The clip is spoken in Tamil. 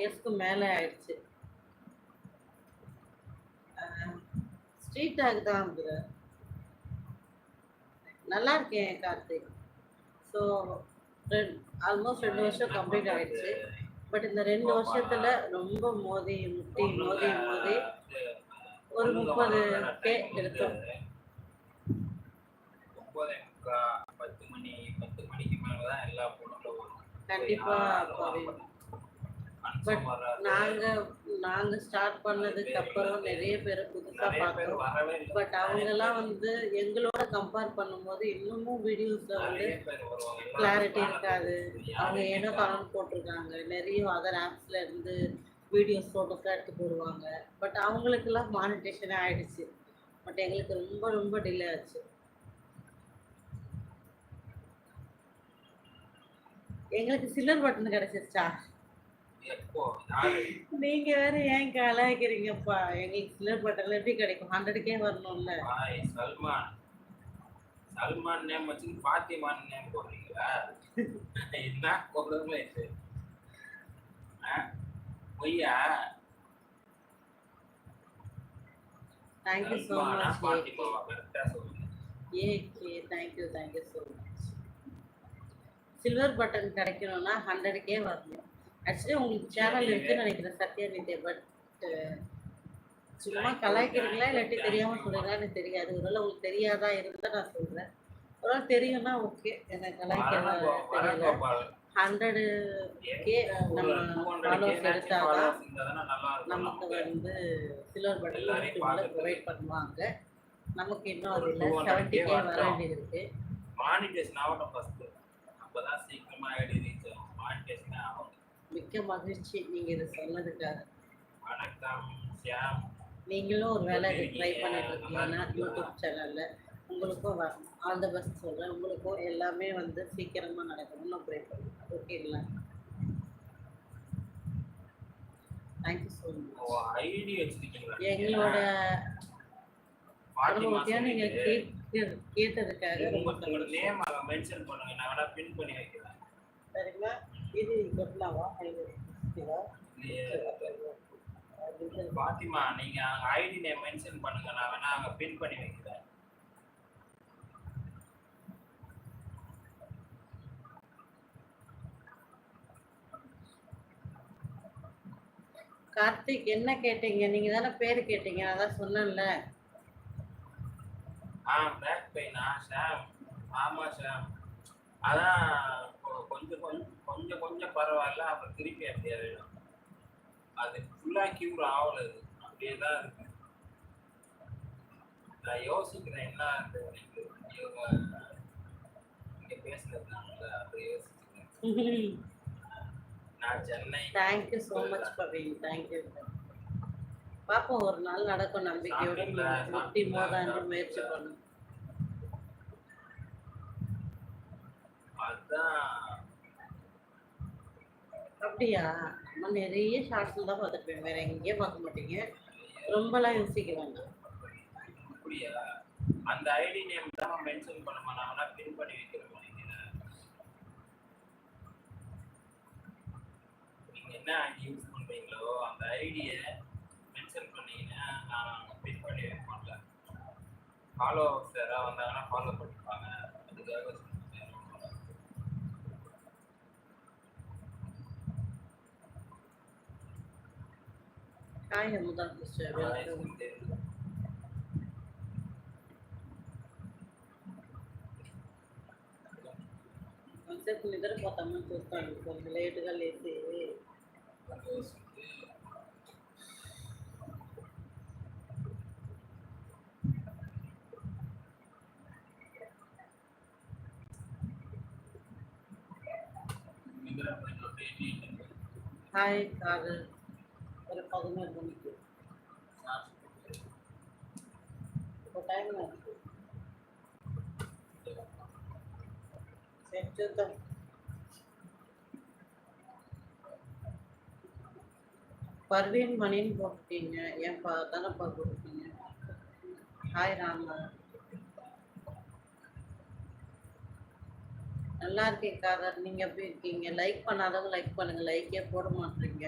இயர்ஸ்க்கு மேலே ஆயிடுச்சு. ஸ்ட்ரீட் டாக் தான். நல்லா இருக்கேன் கார்த்திக் ஸோ ஆல்மோஸ்ட் ரெண்டு வருஷம் கம்ப்ளீட் ஆயிடுச்சு. பட் இந்த ரெண்டு வருஷத்துல ரொம்ப மோதி முட்டி மோதி மோதி ஒரு முப்பது கே எடுத்தோம். கண்டிப்பா பட் வராது. நாங்க நாங்க ஸ்டார்ட் பண்ணதுக்கு அப்புறம் நிறைய பேர் புதுசா நிறைய பேர் பார்த்தோம். பட் அவங்கெல்லாம் வந்து எங்களோட கம்பேர் பண்ணும்போது இன்னமும் வீடியோஸ்ல வந்து கிளாரிட்டி இருக்காது. அவங்க ஏனோ காரணம் போட்டிருக்காங்க நிறைய அதர் ஆப்ஸ்ல இருந்து வீடியோஸ் ஃபோட்டோஸ்லாம் எடுத்து போடுவாங்க. பட் அவங்களுக்கெல்லாம் மானிட்டேஷனே ஆயிடுச்சு. பட் எங்களுக்கு ரொம்ப ரொம்ப டிலே ஆச்சு. எங்களுக்கு சில்வர் பட்டன் கிடைச்சிருச்சா? நீங்க வேற ஏன் கலாய்க்கிறீங்கப்பா? எங்களுக்கு சில்வர் பட்டன்ல எப்படி கிடைக்கும்? ஹண்ட்ரடுக்கே வரணும்ல. சல்மான் சல்மான். நேம் வச்சு பாத்திமான் நேம் போடுறீங்களா? என்ன கொடுமை இது? பொய்யா? Thank you so much AK thank you thank you so much silver button கிடைக்கணும்னா ஹண்ட்ரடுக்கே வரணும். ஆக்சுவலி உங்களுக்கு சேனல் இருக்குன்னு நினைக்கிறேன் சத்யா நித்யா பட் சும்மா கலாய்க்கிறீங்களா இல்லாட்டி தெரியாம சொல்றீங்களா எனக்கு தெரியாது ஒருவேளை உங்களுக்கு தெரியாதா இருந்தா நான் சொல்றேன். ஒருவேளை தெரியும்னா ஓகே எனக்கு கலாய்க்கிறது ஹண்ட்ரடு கே நம்ம ஃபாலோவர்ஸ் எடுத்தாதான் நமக்கு வந்து சில்வர் பட்டன் பார்த்துட்டு. ப்ரொவைட் பண்ணுவாங்க. நமக்கு இன்னும் அது இல்லை 200K செவன்ட்டி கே வர. வேண்டியது இருக்கு. மானிட்டேஷன் ஆகட்டும் ஃபர்ஸ்ட் அப்பதான் சீக்கிரமா ஐடி ரீச் ஆகும் மானிட்டேஷன் ஆகும் மிக்க மகிழ்ச்சி நீங்க இதை சொன்னதுக்காக. வணக்கம் நீங்களும் ஒரு வேலை ட்ரை பண்ணிட்டு இருக்கீங்கன்னா யூடியூப் சேனல்ல உங்களுக்கும் வரணும் ஆல் த பெஸ்ட் சொல்றேன். உங்களுக்கும் எல்லாமே வந்து சீக்கிரமா நடக்கணும்னு நான் ப்ரே பண்ணுறேன் ஓகேங்களா தேங்க்யூ ஸோ மச் எங்களோட பாத்திமா அனுபவத்தையா நீங்க சொன்னீங்க. கேட்டு கேட்டதுக்காக உங்களோட. நேம் மென்ஷன் பண்ணுங்க. நான் வேணா பின் பண்ணி வைக்கிறேன். சரிங்களா? கொட்டலாவா இதுவா பாத்திமா நீங்க ஐடி நேம் மென்ஷன் பண்ணுங்க. நான் வேணா அங்க பின் பண்ணி வைக்கிறேன். கார்த்திக் என்ன கேட்டீங்க? நீங்க தானே பேர் கேட்டீங்க. நான் தான் சொன்னேன்ல. ஆ பேக் பெயினா ஷாம் ஆமா ஷாம் அதான் கொஞ்சம் கொஞ்சம் கொஞ்சம் கொஞ்சம் பரவாயில்ல அப்புறம் திருப்பி அப்படியே வேணும் அது ஃபுல்லா கியூர் ஆகல அது. அப்படியே தான் இருக்கு. நான் யோசிக்கிறேன் என்ன எனக்கு இவங்க இங்க பேசுனதுனால அப்படி யோசிச்சுக்கிறேன். நான் Chennai thank you so much Paveen thank you பாப்போம் ஒரு நாள் நடக்கும் நம்பிக்கையோட? முட்டி மோதாண்டு? முயற்சி பண்ணும். அதான். அப்படியா? நான் நிறைய ஷார்ட்ஸ்ல தான் பார்த்துருப்பேன். வேற எங்கேயும் பார்க்க மாட்டீங்க. ரொம்பலாம் யோசிக்க வேண்டாம். அப்படியா? அந்த ஐடி நேம் தான் மென்ஷன் பண்ணுமா நான் பின் பண்ணி வைக்கிறேன் நினைக்கிறேன் நீங்க என்ன ஐடி யூஸ் பண்றீங்களோ அந்த ஐடியை மென்ஷன் பண்ணீங்கன்னா நான் பின் பண்ணி வைப்போம்ல ஃபாலோவர்ஸ் யாராவது வந்தாங்கன்னா follow I am love the service. కొంతసేపు నిద్రపోతాము చూస్తాను కొంచెం లేటుగా లేచి హాయ్ కాదు பதினேழு மணிக்கு இப்போ டைம் சரி பர்வீன் மணின்னு போட்டுட்டீங்க ஏன்பா? தானப்பா கொடுப்பீங்க ஹாய் ராமா. நல்லா இருக்கேன் காதர். நீங்கள் எப்படி இருக்கீங்க? லைக் பண்ணாதவங்க லைக் பண்ணுங்கள் லைக்கே போட மாட்டீங்க.